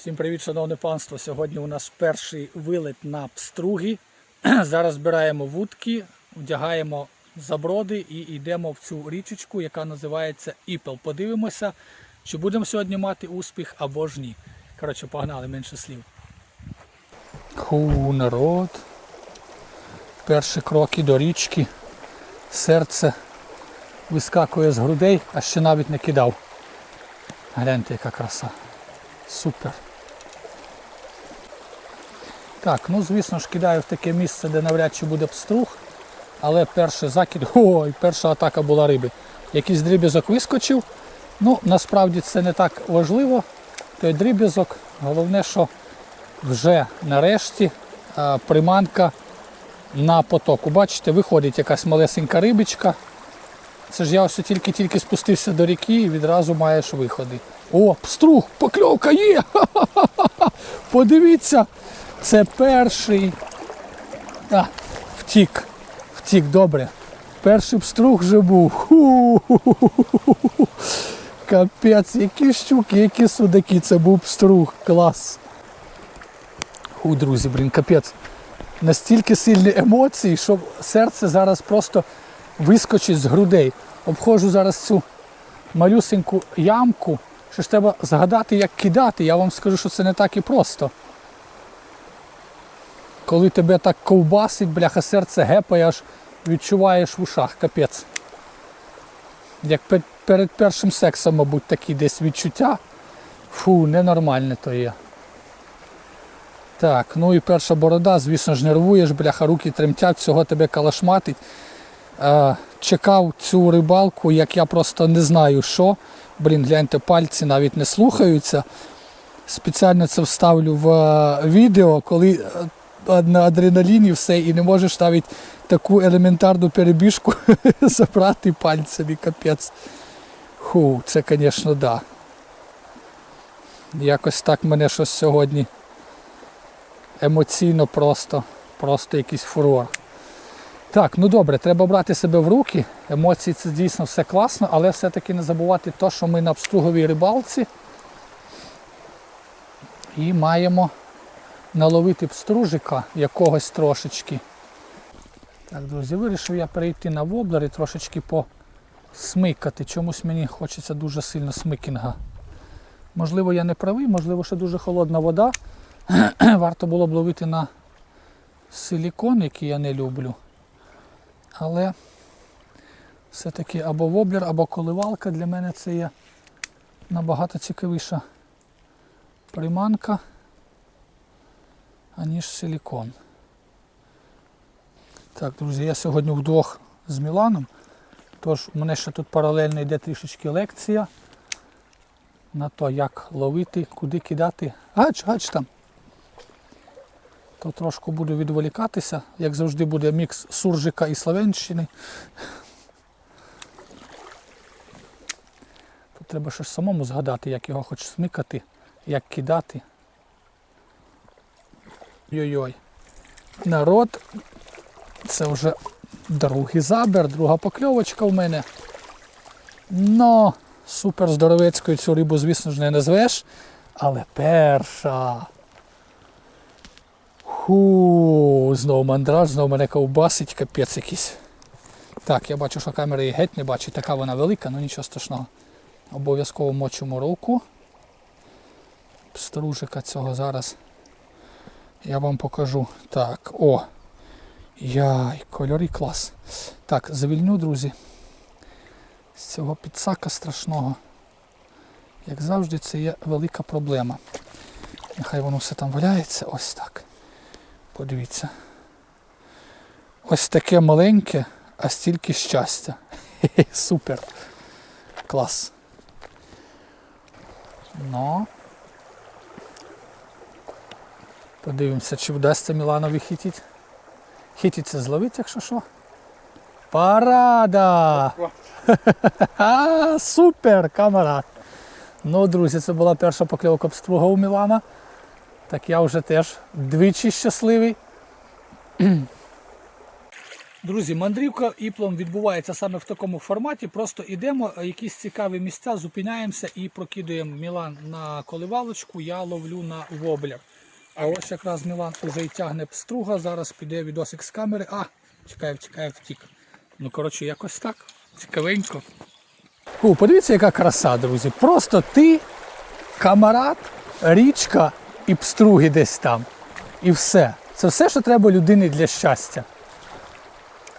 Всім привіт, шановне панство. Сьогодні у нас перший вилет на пструги. Зараз збираємо вудки, вдягаємо заброди і йдемо в цю річечку, яка називається Іпел. Подивимося, чи будемо сьогодні мати успіх або ж ні. Коротше, погнали менше слів. Ху, народ. Перші кроки до річки. Серце вискакує з грудей, а ще навіть не кидав. Гляньте, яка краса. Супер. Так, ну звісно ж кидаю в таке місце, де навряд чи буде пструг. Але перший закид, ой, перша атака була риби. Якийсь дріб'язок вискочив. Ну, насправді це не так важливо. Той дріб'язок. Головне, що вже нарешті а, приманка на потоку. Бачите, виходить якась малесенька рибочка. Це ж я ось тільки-тільки спустився до ріки і відразу маєш виходи. О, пструг, покльовка є! Ха-ха-ха-ха! Подивіться, це перший. А, втік. Втік, добре. Перший пструг вже був. Ху-ху-ху-ху-ху. Капець, які щуки, які судаки, це був пструг. Клас. Ху, друзі, блін, капець. Настільки сильні емоції, що серце зараз просто вискочить з грудей. Обходжу зараз цю малюсеньку ямку. Що ж треба згадати, як кидати. Я вам скажу, що це не так і просто. Коли тебе так ковбасить, бляха, серце гепає, аж відчуваєш в ушах, капець. Як пе- перед першим сексом, мабуть, такі десь відчуття. Фу, ненормальне то є. Так, ну і перша борода, звісно ж, нервуєш, бляха, руки тремтять, всього тебе калашматить. Е, чекав цю рибалку, як я просто не знаю що. Блін, гляньте, пальці навіть не слухаються. Спеціально це вставлю в е, відео, коли е, на адреналіні все і не можеш навіть таку елементарну перебіжку забрати пальцями, капець. Ху, це, звісно, да. Якось так мене щось сьогодні емоційно просто, просто якийсь фурор. Так, ну добре, треба брати себе в руки. Емоції це дійсно все класно, але все-таки не забувати те, що ми на пструговій рибалці і маємо наловити пстружика якогось трошечки. Так, друзі, вирішив я перейти на воблер і трошечки посмикати. Чомусь мені хочеться дуже сильно смикінга. Можливо, я не правий, можливо, ще дуже холодна вода. Варто було б ловити на силікон, який я не люблю. Але все-таки або воблер, або коливалка для мене це є набагато цікавіша приманка, аніж силікон. Так, друзі, я сьогодні вдвох з Міланом, тож у мене ще тут паралельно йде трішечки лекція на то, як ловити, куди кидати. Гач, гач там. То трошки буду відволікатися, як завжди буде мікс суржика і Словенщини. Тут треба ще самому згадати, як його хоч смикати, як кидати. Йой-йой. Народ, це вже другий забер, друга покльовочка в мене. Но супер здоровецькою цю рибу, звісно ж, не назвеш, але перша. Ху, знову мандраж, знову мене ковбасить, капець якийсь. Так, я бачу, що камера її геть не бачить, така вона велика, але нічого страшного. Обов'язково мочимо руку. Стружика цього зараз я вам покажу. Так, о! Яй, кольори клас. Так, завільню, друзі. З цього підсака страшного. Як завжди, це є велика проблема. Нехай воно все там валяється. Ось так. Подивіться. Ось таке маленьке, а стільки щастя. Хе-хе, Супер. Клас. Ну. Подивимося, чи вдасться Міланові хітіть. Хітіть це зловить, якщо що. Парада! Супер, камарад! Ну, друзі, це була перша покльовка пструга у Мілана. Так я вже теж двічі щасливий. Друзі, мандрівка іплом відбувається саме в такому форматі. Просто йдемо, е, якісь цікаві місця, зупиняємося і прокидуємо Мілан на коливалочку, я ловлю на воблер. А ось якраз Мілан уже й тягне пструга, зараз піде відосик з камери. А, чекає, чекає, втік. Ну, коротше, якось так. Цікавенько. О, подивіться, яка краса, друзі. Просто ти, камарат, річка і пструги десь там. І все. Це все, що треба людині для щастя.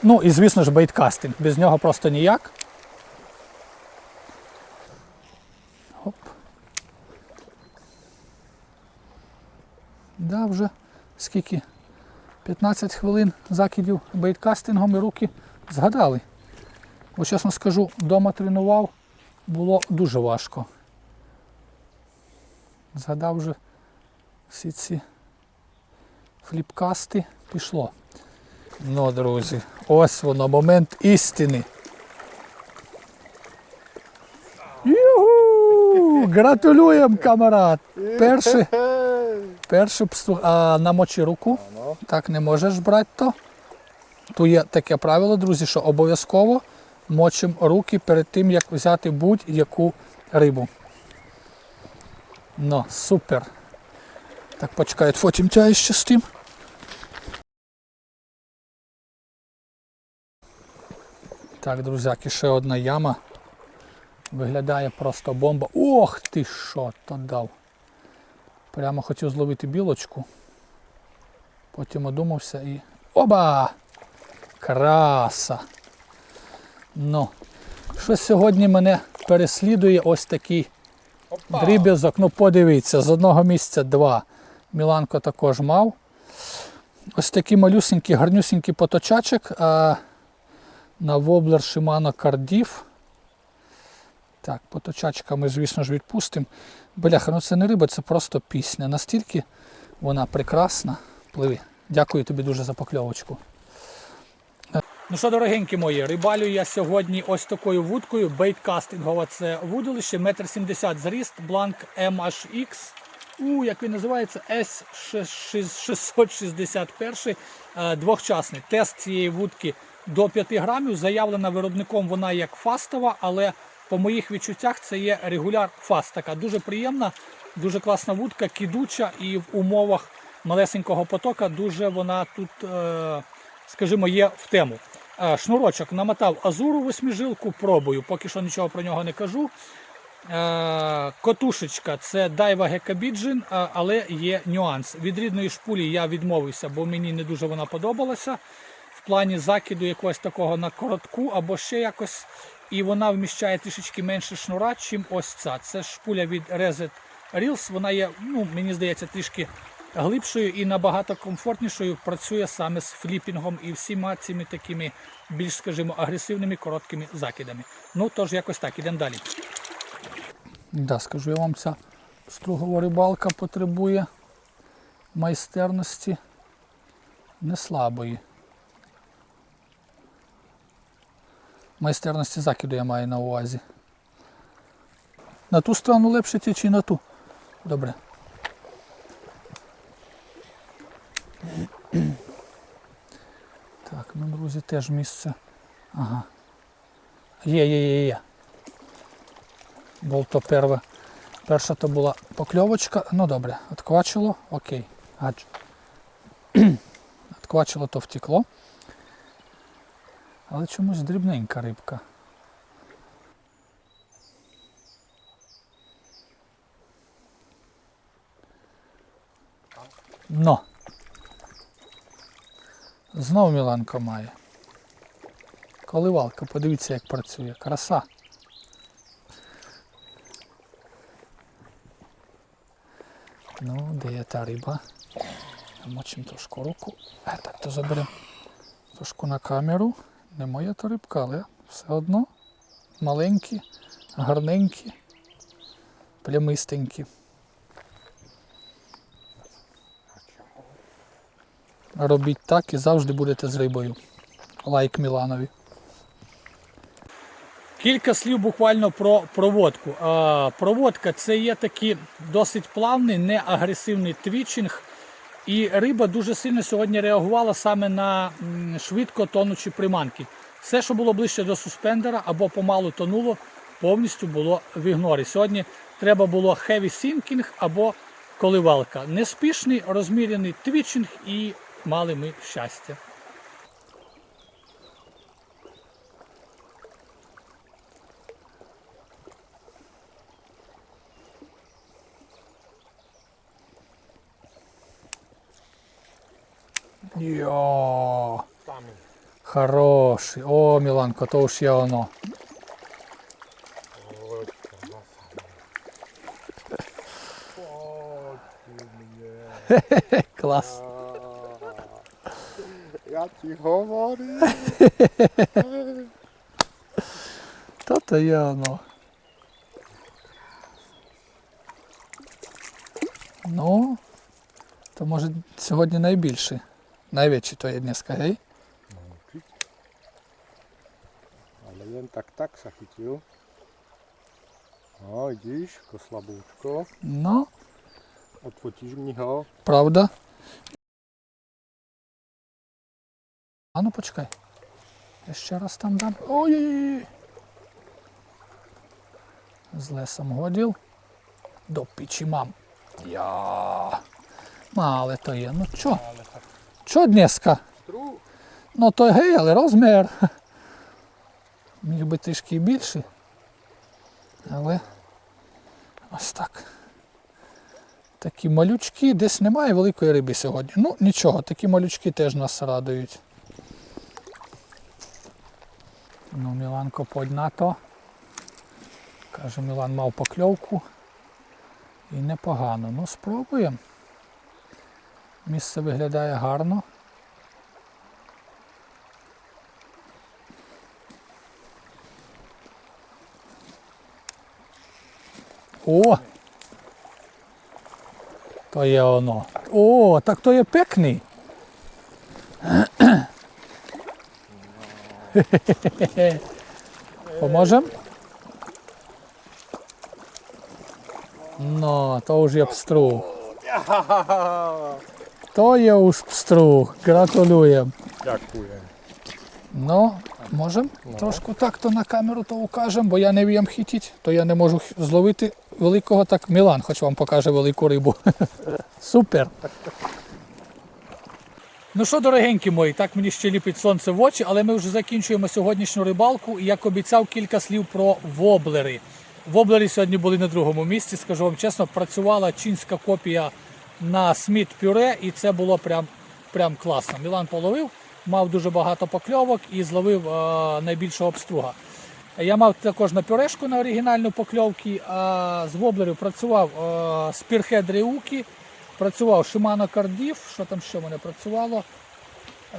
Ну і звісно ж бейткастинг. Без нього просто ніяк. Оп. Да, вже скільки? 15 хвилин закидів бейткастингом і руки згадали. Бо чесно скажу, вдома тренував, було дуже важко. Згадав вже всі ці фліпкасти пішло. Ну, друзі, ось воно, момент істини. Югу! Гратулюємо, камарад! Перший, перший пстух. А намочи руку. Так не можеш брати то. Тут є таке правило, друзі, що обов'язково мочимо руки перед тим, як взяти будь-яку рибу. Ну, супер. Так, почекай, потім тя ще з тим. Так, друзяки, ще одна яма. Виглядає просто бомба. Ох ти що то дав. Прямо хотів зловити білочку. Потім одумався і. Оба! Краса! Ну, що сьогодні мене переслідує ось такий дріб'язок. Ну подивіться, з одного місця два. Міланко також мав. Ось такий малюсенький, гарнюсенький поточачок. А на воблер Shimano Cardiff. Так, поточачка ми, звісно ж, відпустимо. Бляха, ну це не риба, це просто пісня. Настільки вона прекрасна. Пливи. Дякую тобі дуже за покльовочку. Ну що, дорогенькі мої, рибалю я сьогодні ось такою вудкою, бейткастингова це вудилище, 1,70 м зріст, бланк MHX. У, як він називається, S661 е, двохчасний. Тест цієї вудки до 5 грамів. Заявлена виробником вона як фастова, але по моїх відчуттях це є регуляр фаст. Така дуже приємна, дуже класна вудка, кидуча і в умовах малесенького потока дуже вона тут, е, скажімо, є в тему. Е, Шнурочок намотав азуру восьмижилку, пробую, поки що нічого про нього не кажу. Е, Котушечка це Gekabijin, е, але є нюанс. Від рідної шпулі я відмовився, бо мені не дуже вона подобалася. В плані закиду якогось такого на коротку або ще якось. І вона вміщає трішечки менше шнура, чим ось ця. Це шпуля від Reset Reels. Вона є, ну, мені здається, трішки глибшою і набагато комфортнішою працює саме з фліпінгом і всіма цими такими більш, скажімо, агресивними короткими закидами. Ну, тож якось так, ідемо далі. Да, скажу я вам, ця стругова рибалка потребує майстерності не слабої. Майстерності закиду я маю на увазі. На ту сторону лепше чи на ту? Добре. Так, ну, друзі, теж місце. Ага. Є, є, є, є. Був то перве. Перша то була покльовочка. Ну добре, отквачило, окей. Гадж. Отквачило, то втекло. Але чомусь дрібненька рибка. Но. Знов Міланко має. Коливалка, подивіться, як працює. Краса. Ну, де є та риба? Мочимо трошку руку. А, так, то заберемо трошку на камеру. Не моя то рибка, але все одно маленькі, гарненькі, плямистенькі. Робіть так і завжди будете з рибою. Лайк Міланові. Кілька слів буквально про проводку. Проводка це є такий досить плавний, неагресивний твічинг. І риба дуже сильно сьогодні реагувала саме на швидко тонучі приманки. Все, що було ближче до суспендера або помалу тонуло, повністю було в ігнорі. Сьогодні треба було heavy sinking або коливалка. Неспішний, розмірений твічинг і мали ми щастя. Йо, Самі. хороший. О, Міланко, то уж є воно. Ой, краса. О, ти мене. Клас. Я ті говорю. То то є воно. Ну, то може сьогодні найбільший. Найвищий то є дneska, гей? Ale jen tak tak se chytil. No, vidíš, jako slaboučko. Ну, Odfotíš mi ho. правда. А ну почекай. Я ще раз там дам. Ой-ой-ой. З лесом годів. До пічі мам. Я. Мале то є. Ну Чо днеска? Ну то гей, але розмір. Міг би трішки і більший. Але ось так. Такі малючки, десь немає великої риби сьогодні. Ну нічого, такі малючки теж нас радують. Ну, Міланко поднято. Каже, Мілан мав покльовку. І непогано. Ну, спробуємо. Місце виглядає гарно. О! То є воно. О, так то є пекний. Поможем? Ну, то вже є То є уж пструг. Гратулюємо. Дякую. Ну, можемо трошки так то на камеру то укажемо, бо я не вміям хитити, то я не можу х- зловити великого, так Мілан хоч вам покаже велику рибу. Супер. Ну що, дорогенькі мої, так мені ще ліпить сонце в очі, але ми вже закінчуємо сьогоднішню рибалку. І як обіцяв, кілька слів про воблери. Воблери сьогодні були на другому місці, скажу вам чесно, працювала чінська копія на Сміт пюре, і це було прям, прям класно. Мілан половив, мав дуже багато покльовок і зловив е, найбільшого обструга. Я мав також на пюрешку на оригінальну покльовки, а з воблерів працював е, Spearhead Reuki, працював Shimano Cardiff, що там ще мене працювало. Е,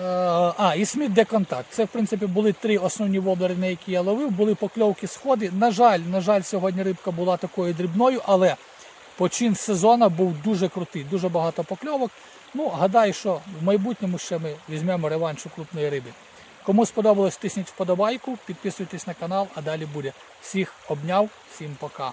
А, і Сміт Деконтакт. Це, в принципі, були три основні воблери, на які я ловив. Були покльовки сходи. На жаль, на жаль, сьогодні рибка була такою дрібною, але почин сезону був дуже крутий, дуже багато покльовок. Ну, гадаю, що в майбутньому ще ми візьмемо реванш у крупної риби. Кому сподобалось, тисніть вподобайку, підписуйтесь на канал, а далі буде. Всіх обняв, всім пока.